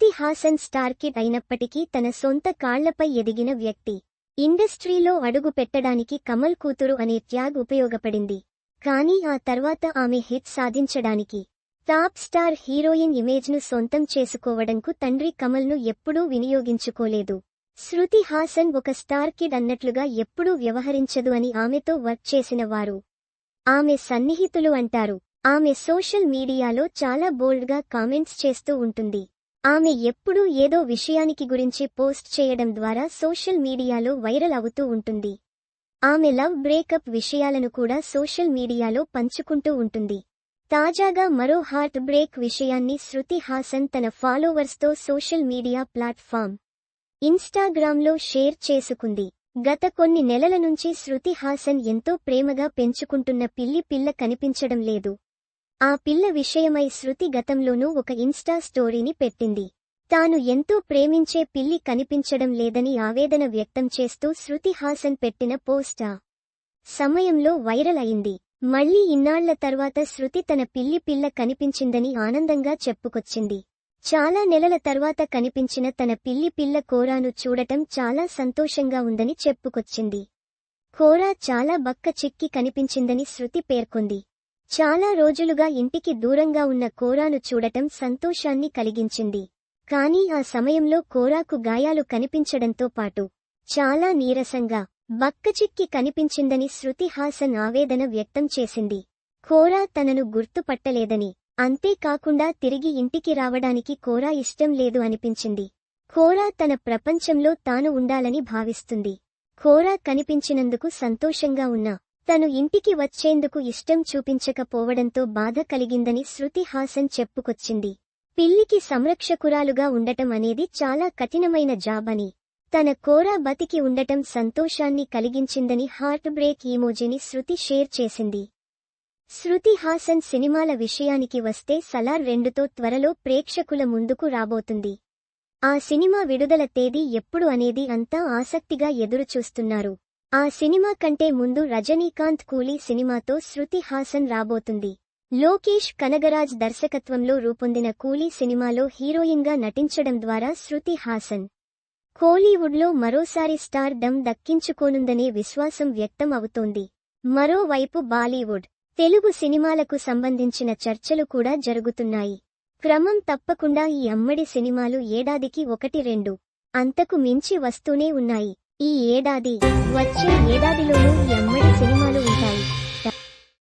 Shruti Haasan star kid అయినప్పటికీ తన సొంత కాళ్ళపై ఎదిగిన వ్యక్తి. ఇండస్ట్రీలో అడుగు పెట్టడానికి కమల్ కూతురు అనే ట్యాగ్ ఉపయోగపడింది. కానీ ఆ తర్వాత ఆమె హిట్ సాధించడానికి టాప్ స్టార్ హీరోయిన్ ఇమేజ్ను సొంతం చేసుకోవడంకు తండ్రి కమల్ను ఎప్పుడూ వినియోగించుకోలేదు. శృతి హాసన్ ఒక స్టార్ కిడ్ అన్నట్లుగా ఎప్పుడూ వ్యవహరించదు అని ఆమెతో వర్క్ చేసిన వారు. ఆమె సన్నిహితులు అంటారు. ఆమె సోషల్ మీడియాలో చాలా బోల్డ్గా కామెంట్స్ చేస్తూ ఉంటుంది. ఆమె ఎప్పుడూ ఏదో విషయానికి గురించి పోస్ట్ చేయడం ద్వారా సోషల్ మీడియాలో వైరల్ అవుతూ ఉంటుంది. ఆమె లవ్ బ్రేకప్ విషయాలను కూడా సోషల్ మీడియాలో పంచుకుంటూ ఉంటుంది. తాజాగా మరో హార్ట్ బ్రేక్ విషయాన్ని శృతి హాసన్ తన ఫాలోవర్స్తో సోషల్ మీడియా ప్లాట్ఫామ్ ఇన్స్టాగ్రామ్లో షేర్ చేసుకుంది. గత కొన్ని నెలల నుంచి శృతి హాసన్ ఎంతో ప్రేమగా పెంచుకుంటున్న పిల్లి పిల్ల కనిపించడం లేదు. ఆ పిల్ల విషయమై శృతి గతంలోనూ ఒక ఇన్స్టా స్టోరీని పెట్టింది. తాను ఎంతో ప్రేమించే పిల్లి కనిపించడం లేదని ఆవేదన వ్యక్తం చేస్తూ శృతి హాసన్ పెట్టిన పోస్టా. సమయంలో వైరల్ అయింది. మళ్ళీ ఇన్నాళ్ళ తర్వాత శృతి తన పిల్లి పిల్ల కనిపించిందని ఆనందంగా చెప్పుకొచ్చింది. చాలా నెలల తర్వాత కనిపించిన తన పిల్లి పిల్ల కోరాను చూడటం చాలా సంతోషంగా ఉందని చెప్పుకొచ్చింది. కోరా చాలా బక్క చిక్కి కనిపించిందని శృతి పేర్కొంది. చాలా రోజులుగా ఇంటికి దూరంగా ఉన్న కోరాను చూడటం సంతోషాన్ని కలిగించింది. కానీ ఆ సమయంలో కోరాకు గాయాలు కనిపించడంతో పాటు చాలా నీరసంగా బక్కచిక్కి కనిపించిందని శృతి హాసన్ ఆవేదన వ్యక్తం చేసింది. కోరా తనను గుర్తుపట్టలేదని అంతేకాకుండా తిరిగి ఇంటికి రావడానికి కోరా ఇష్టం లేదు అనిపించింది. కోరా తన ప్రపంచంలో తాను ఉండాలని భావిస్తుంది. కోరా కనిపించినందుకు సంతోషంగా ఉన్నా తను ఇంటికి వచ్చేందుకు ఇష్టం చూపించకపోవడంతో బాధ కలిగిందని శృతి హాసన్ చెప్పుకొచ్చింది. పిల్లికి సంరక్షకురాలుగా ఉండటం అనేది చాలా కఠినమైన జాబ్ అని. తన కోరా బతికి ఉండటం సంతోషాన్ని కలిగించిందని హార్ట్ బ్రేక్ ఈమోజీని శృతి షేర్ చేసింది. శృతి హాసన్ సినిమాల విషయానికి వస్తే సలార్ రెండుతో త్వరలో ప్రేక్షకుల ముందుకు రాబోతుంది. ఆ సినిమా విడుదల తేదీ ఎప్పుడు అనేది అంతా ఆసక్తిగా ఎదురుచూస్తున్నారు. ఆ సినిమా కంటే ముందు రజనీకాంత్ కూలీ సినిమాతో శృతి హాసన్ రాబోతుంది. లోకేష్ కనగరాజ్ దర్శకత్వంలో రూపొందిన కూలీ సినిమాలో హీరోయిన్గా నటించడం ద్వారా శృతి హాసన్ కోలీవుడ్లో మరోసారి స్టార్ డమ్ దక్కించుకోనుందనే విశ్వాసం వ్యక్తం అవుతోంది. మరోవైపు బాలీవుడ్ తెలుగు సినిమాలకు సంబంధించిన చర్చలు కూడా జరుగుతున్నాయి. క్రమం తప్పకుండా ఈ అమ్మడి సినిమాలు ఏడాదికి ఒకటి రెండు అంతకు మించి వస్తూనే ఉన్నాయి. ఈ ఏడాది వచ్చే ఏడాదిలోనూ ఎమ్మడి సినిమాలు ఉంటాయి.